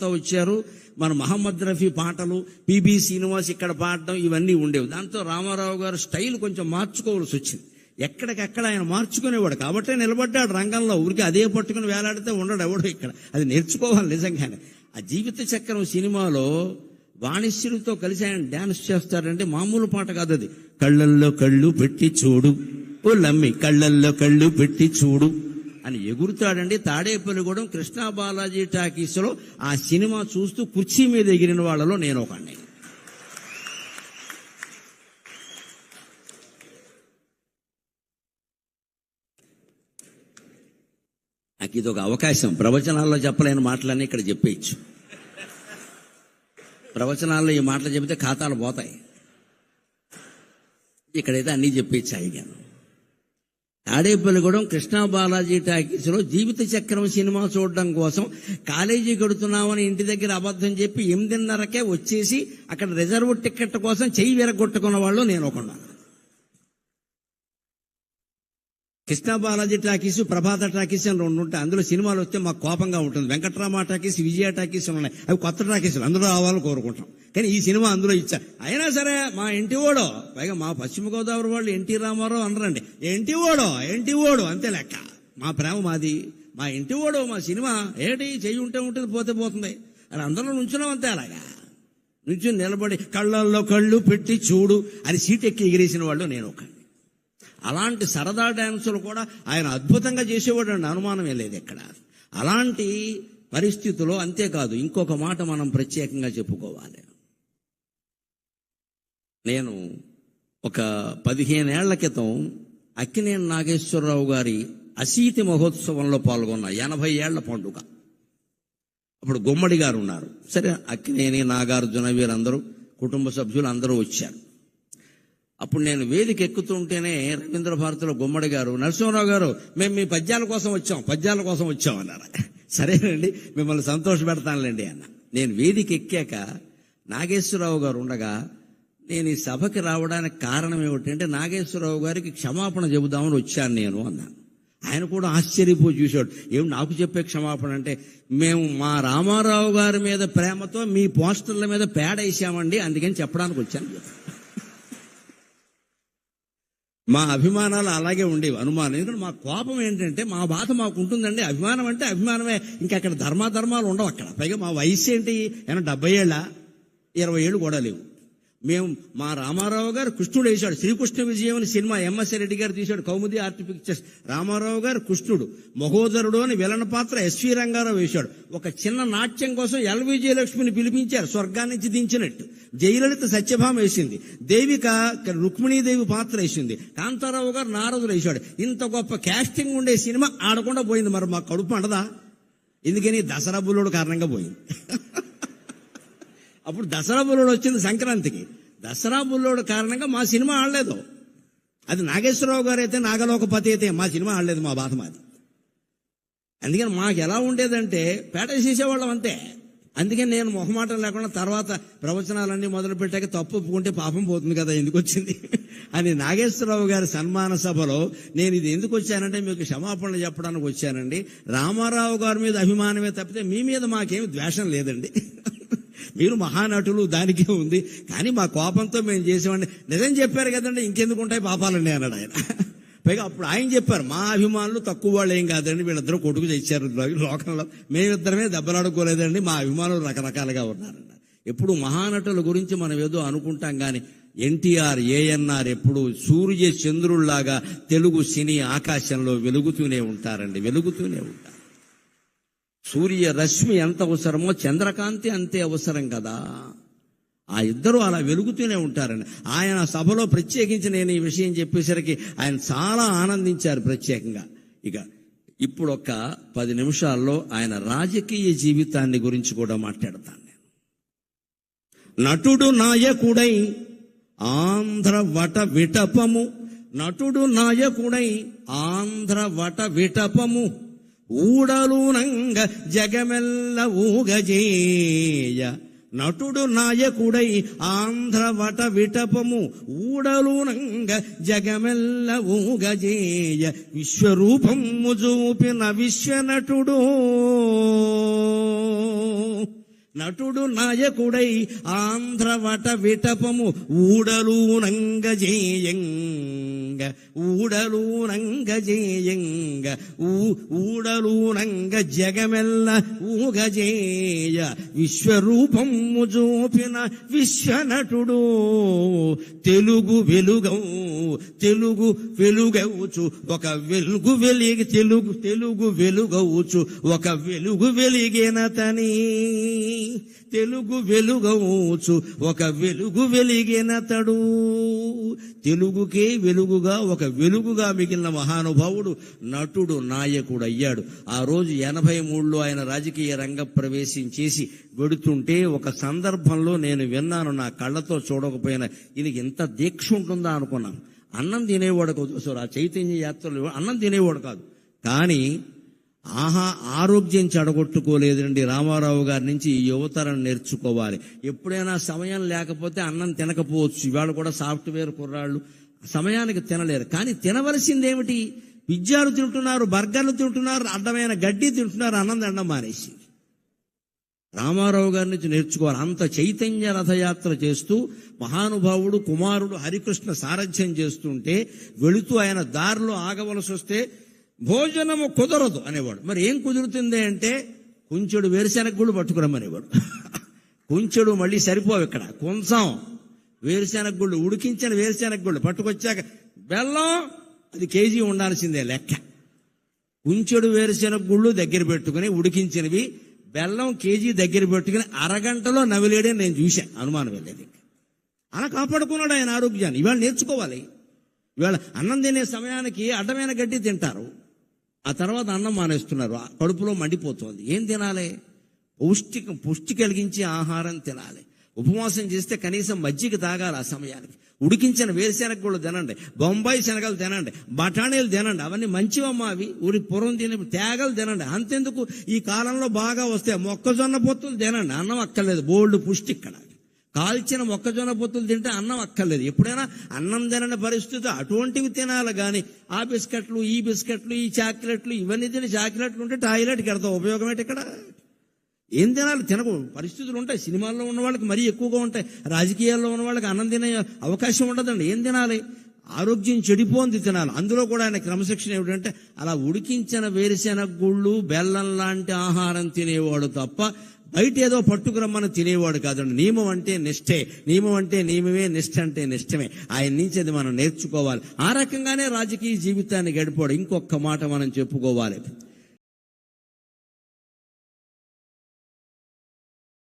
తో వచ్చారు. మన మహమ్మద్ రఫీ పాటలు పిబి శ్రీనివాస్ ఇక్కడ పాడడం ఇవన్నీ ఉండేవి. దాంతో రామారావు గారు స్టైల్ కొంచెం మార్చుకోవాల్సి వచ్చింది. ఎక్కడికక్కడ ఆయన మార్చుకునేవాడు. కాబట్టే నిలబడ్డాడు రంగంలో. ఊరికి అదే పట్టుకుని వేలాడితే ఉండడు ఎవడు ఇక్కడ. అది నేర్చుకోవాలి నిజంగానే. ఆ జీవిత చక్రం సినిమాలో వాణిశ్యుడితో కలిసి ఆయన డాన్స్ చేస్తారంటే మామూలు పాట కాదు అది. కళ్ళల్లో కళ్ళు పెట్టి చూడు. ఓ లమ్మి కళ్ళల్లో కళ్ళు పెట్టి చూడు. అని ఎగురుతాడండి. తాడేపల్లిగూడెం కృష్ణా బాలాజీ టాకీస్లో ఆ సినిమా చూస్తూ కుర్చీ మీద ఎగిరిన వాళ్ళలో నేను ఒకడిని నాకు ఇది ఒక అవకాశం. ప్రవచనాల్లో చెప్పలేని మాటలన్నీ ఇక్కడ చెప్పేయచ్చు. ప్రవచనాల్లో ఈ మాటలు చెబితే ఖాతాలు పోతాయి. ఇక్కడైతే అన్నీ చెప్పేయచ్చు అయ్యాను తాడేపల్లిగూడెం కృష్ణా బాలాజీ టాకీస్లో జీవిత చక్రం సినిమా చూడడం కోసం కాలేజీ కడుతున్నామని ఇంటి దగ్గర అబద్ధం చెప్పి ఎనిమిదిన్నరకే వచ్చేసి అక్కడ రిజర్వ్ టికెట్ కోసం చెయ్యి విరగొట్టుకున్న వాళ్ళు నేను ఒకన్నాను కృష్ణా బాలాజీ టాకీస్ ప్రభాత టాకీస్ అని రెండు ఉంటాయి. అందులో సినిమాలు వస్తే మాకు కోపంగా ఉంటుంది. వెంకట్రామ టాకీస్ విజయ టాకీస్ ఉన్నాయి. అవి కొత్త టాకీసులు అందులో రావాలని కోరుకుంటాం. కానీ ఈ సినిమా అందులో ఇచ్చా. అయినా సరే మా ఇంటి ఓడో పైగా మా పశ్చిమ గోదావరి వాళ్ళు ఎన్టీ రామారావు అనరండి. ఎంటి ఓడో ఎంటి ఓడో అంతే లెక్క. మా ప్రేమ మాది. మా ఇంటి ఓడో మా సినిమా ఏటి చెయ్యి ఉంటే ఉంటుంది పోతే పోతుంది. అని అందరూ నుంచున్నాం అంతే అలాగా. నుంచుని నిలబడి కళ్ళల్లో కళ్ళు పెట్టి చూడు. అని సీట్ ఎక్కి ఎగిరేసిన వాళ్ళు నేను ఒక అలాంటి సరదా డ్యాన్సులు కూడా ఆయన అద్భుతంగా చేసేవాడు అండి. అనుమానమే లేదు ఇక్కడ అలాంటి పరిస్థితుల్లో అంతేకాదు. ఇంకొక మాట మనం ప్రత్యేకంగా చెప్పుకోవాలి. నేను ఒక పదిహేనేళ్ళ క్రితం అక్కినేని నాగేశ్వరరావు గారి అసీతి మహోత్సవంలో పాల్గొన్న ఎనభై ఏళ్ళ పండుగ. అప్పుడు గుమ్మడి గారు ఉన్నారు. సరే అక్కినేని నాగార్జున వీరందరూ కుటుంబ సభ్యులు అందరూ వచ్చారు. అప్పుడు నేను వేదిక ఎక్కుతుంటేనే రవీంద్ర భారతిలో గుమ్మడి గారు నరసింహరావు గారు మేము మీ పద్యాల కోసం వచ్చాం పద్యాల కోసం వచ్చాం అన్నారు. సరేనండి మిమ్మల్ని సంతోష పెడతానులేండి అన్న. నేను వేదిక ఎక్కాక నాగేశ్వరరావు గారు ఉండగా నేను ఈ సభకి రావడానికి కారణం ఏమిటంటే నాగేశ్వరరావు గారికి క్షమాపణ చెబుదామని వచ్చాను నేను అన్నాను. ఆయన కూడా ఆశ్చర్యపోయి చూశాడు. ఏం నాకు చెప్పే క్షమాపణ అంటే మేము మా రామారావు గారి మీద ప్రేమతో మీ పోస్టర్ల మీద పేడ వేసామండి అందుకని చెప్పడానికి వచ్చాను చెప్పాను. మా అభిమానాలు అలాగే ఉండేవి. అనుమానం. ఎందుకంటే మా కోపం ఏంటంటే మా బాధ మాకు ఉంటుందండి. అభిమానం అంటే అభిమానమే. ఇంకా అక్కడ ధర్మాధర్మాలు ఉండవు అక్కడ. పైగా మా వయసు ఏంటి? ఏమన్నా డెబ్బై ఏళ్ళ? ఇరవై ఏళ్ళు కూడా లేవు. మేము మా రామారావు గారు కృష్ణుడు వేశాడు. శ్రీకృష్ణ విజయం అని సినిమా ఎంఎస్ రెడ్డి గారు తీశాడు. కౌముది ఆర్ట్ పిక్చర్స్. రామారావు గారు కృష్ణుడు. మహోదరుడు అని విలన పాత్ర ఎస్వి రంగారావు వేశాడు. ఒక చిన్న నాట్యం కోసం ఎల్ విజయలక్ష్మిని పిలిపించారు. స్వర్గాన్ని దించినట్టు. జయలలిత సత్యభామ వేసింది. దేవిక రుక్మిణీదేవి పాత్ర వేసింది. కాంతారావు గారు నారదులు వేశాడు. ఇంత గొప్ప కాస్టింగ్ ఉండే సినిమా ఆడకుండా పోయింది. మరి మా కడుపు అండదా ఎందుకని దసరా బుల్లుడు కారణంగా పోయింది. అప్పుడు దసరా బుల్లోడు వచ్చింది సంక్రాంతికి. దసరా బుల్లోడు కారణంగా మా సినిమా ఆడలేదు. అది నాగేశ్వరరావు గారు అయితే నాగలోకపతి అయితే మా సినిమా ఆడలేదు మా బాధ మాది. అందుకని మాకు ఎలా ఉండేదంటే పేట చేసేవాళ్ళం అంతే. అందుకని నేను మొహమాటం లేకుండా తర్వాత ప్రవచనాలన్నీ మొదలు పెట్టాక తప్పు ఒప్పుకుంటే పాపం పోతుంది కదా ఎందుకు వచ్చింది? అని నాగేశ్వరరావు గారి సన్మాన సభలో నేను ఇది ఎందుకు వచ్చానంటే మీకు క్షమాపణలు చెప్పడానికి వచ్చానండి. రామారావు గారి మీద అభిమానమే తప్పితే మీ మీద మాకేమి ద్వేషం లేదండి. మీరు మహానటులు దానికే ఉంది. కానీ మా కోపంతో మేము చేసేవాడిని. నిజం చెప్పారు కదండి ఇంకెందుకు ఉంటాయి పాపాలండి అన్నాడు ఆయన. పైగా అప్పుడు ఆయన చెప్పారు మా అభిమానులు తక్కువ వాళ్ళు ఏం కాదండి వీళ్ళిద్దరూ కొడుకు తెచ్చారు. లోకంలో మేమిద్దరమే దెబ్బలాడుకోలేదండి మా అభిమానులు రకరకాలుగా ఉన్నారన్న ఎప్పుడు మహానటుల గురించి మనం ఏదో అనుకుంటాం కానీ ఎన్టీఆర్ ఏఎన్ఆర్ ఎప్పుడు సూర్య చంద్రుల్లాగా తెలుగు సినీ ఆకాశంలో వెలుగుతూనే ఉంటారండి వెలుగుతూనే ఉంటారు. సూర్యరశ్మి ఎంత అవసరమో చంద్రకాంతి అంతే అవసరం కదా. ఆ ఇద్దరు అలా వెలుగుతూనే ఉంటారని. ఆయన సభలో ప్రత్యేకించి నేను ఈ విషయం చెప్పేసరికి ఆయన చాలా ఆనందించారు ప్రత్యేకంగా. ఇక ఇప్పుడు ఒక పది నిమిషాల్లో ఆయన రాజకీయ జీవితాన్ని గురించి కూడా మాట్లాడతాను నేను. నటుడు నాయకుడై ఆంధ్ర వట విటపము. నటుడు నాయకుడై ఆంధ్ర వట విటపము. ఊడలునంగ జగమెల్ల ఊగజేయ. నటుడు నాయకుడై ఆంధ్రవట విటపము ఊడలునంగ జగమెల్ల ఊగజేయ. విశ్వరూపము చూపిన విశ్వనటుడు. నటుడు నాయకుడై ఆంధ్రవట విటపము ఊడలూనంగ జేయంగ ఊడలూనంగ జేయంగ ఊ ఊడలూనంగ జగమెల్ల ఊగజేయ. విశ్వరూపము జోపిన విశ్వనటుడు తెలుగు వెలుగౌ తెలుగు వెలుగవుచు ఒక వెలుగు వెలిగి తెలుగు తెలుగు వెలుగవుచు ఒక వెలుగు వెలిగినతని తెలుగు వెలుగవుచు ఒక వెలుగు వెలిగినతడు. తెలుగుకే వెలుగుగా ఒక వెలుగుగా మిగిలిన మహానుభావుడు నటుడు నాయకుడు అయ్యాడు ఆ రోజు ఎనభై మూడులో ఆయన రాజకీయ రంగ ప్రవేశం చేసి వెడుతుంటే ఒక సందర్భంలో నేను విన్నాను నా కళ్ళతో చూడకపోయినా ఈయనకి ఇంత దీక్ష ఉంటుందా? అనుకున్నాను. అన్నం తినేవాడు కాదు అసలు ఆ చైతన్య యాత్రలు అన్నం తినేవాడు కాదు. కానీ ఆహా ఆరోగ్యం చెడగొట్టుకోలేదండి రామారావు గారి నుంచి యువతరం నేర్చుకోవాలి. ఎప్పుడైనా సమయం లేకపోతే అన్నం తినకపోవచ్చు. ఇవాళ కూడా సాఫ్ట్వేర్ కుర్రాళ్ళు సమయానికి తినలేరు. కానీ తినవలసిందేమిటి? పిజ్జాలు తింటున్నారు బర్గర్లు తింటున్నారు అడ్డమైన గడ్డి తింటున్నారు అన్నం తినడం మానేసి. రామారావు గారి నుంచి నేర్చుకోవాలి. అంత చైతన్య రథయాత్ర చేస్తూ మహానుభావుడు కుమారుడు హరికృష్ణ సారథ్యం చేస్తుంటే వెళుతూ ఆయన దారిలో ఆగవలసి వస్తే భోజనము కుదరదు అనేవాడు. మరి ఏం కుదురుతుంది అంటే కొంచెడు వేరుశెనగ గుళ్ళు పట్టుకురమ్మనేవాడు. కొంచెడు మళ్ళీ సరిపోవు ఇక్కడ. కొంచెం వేరుశెనగ గుళ్ళు ఉడికించిన వేరుశెనగ గుళ్ళు పట్టుకొచ్చాక బెల్లం అది కేజీ ఉండాల్సిందే లెక్క. కుంచెడు వేరుశెనగ గుళ్ళు దగ్గర పెట్టుకుని ఉడికించినవి బెల్లం కేజీ దగ్గర పెట్టుకుని అరగంటలో నవిలేడే నేను చూశాను అనుమానం వెళ్ళేది అలా కాపాడుకున్నాడు ఆయన ఆరోగ్యాన్ని. ఇవాళ నేర్చుకోవాలి. ఇవాళ అన్నం తినే సమయానికి అడ్డమైన గడ్డి తింటారు. ఆ తర్వాత అన్నం మానేస్తున్నారు. కడుపులో మండిపోతుంది. ఏం తినాలి? పౌష్టిక పుష్టి కలిగించే ఆహారం తినాలి. ఉపవాసం చేస్తే కనీసం మజ్జిగ తాగాలి ఆ సమయానికి. ఉడికించిన వేరుశెనగ కూడా తినండి. బొంబాయి శనగలు తినండి. బఠానీలు తినండి. అవన్నీ మంచివమ్మా అవి. ఊరి పూర్వం తినే తేగలు తినండి. అంతెందుకు? ఈ కాలంలో బాగా వస్తాయి. మొక్కజొన్న పొత్తులు తినండి. అన్నం అక్కర్లేదు. బోల్డ్ పుష్టి ఇక్కడ. కాల్చిన మొక్కజొన్న పొత్తులు తింటే అన్నం అక్కర్లేదు. ఎప్పుడైనా అన్నం తినని పరిస్థితి అటువంటివి తినాలి కానీ ఆ బిస్కెట్లు ఈ బిస్కెట్లు ఈ చాక్లెట్లు ఇవన్నీ తిని చాక్లెట్లు ఉంటే టాయిలెట్కి వెళ్తావు ఉపయోగం ఏంటి ఇక్కడ? ఏం తినాలి? తినకు. పరిస్థితులు ఉంటాయి. సినిమాల్లో ఉన్న వాళ్ళకి మరీ ఎక్కువగా ఉంటాయి. రాజకీయాల్లో ఉన్న వాళ్ళకి అన్నం తినే అవకాశం ఉండదండి. ఏం తినాలి? ఆరోగ్యం చెడిపోంది తినాలి. అందులో కూడా ఆయన క్రమశిక్షణ ఏమిటంటే అలా ఉడికించిన వేరుశెనగ గుళ్ళు బెల్లం లాంటి ఆహారం తినేవాడు తప్ప బయట ఏదో పట్టుకురమ్మని తినేవాడు కాదండి. నియమం అంటే నిష్ఠే. నియమం అంటే నియమమే నిష్ఠ అంటే నిష్టమే ఆయన నుంచి అది మనం నేర్చుకోవాలి. ఆ రకంగానే రాజకీయ జీవితాన్ని గడిపాడు ఇంకొక మాట మనం చెప్పుకోవాలి.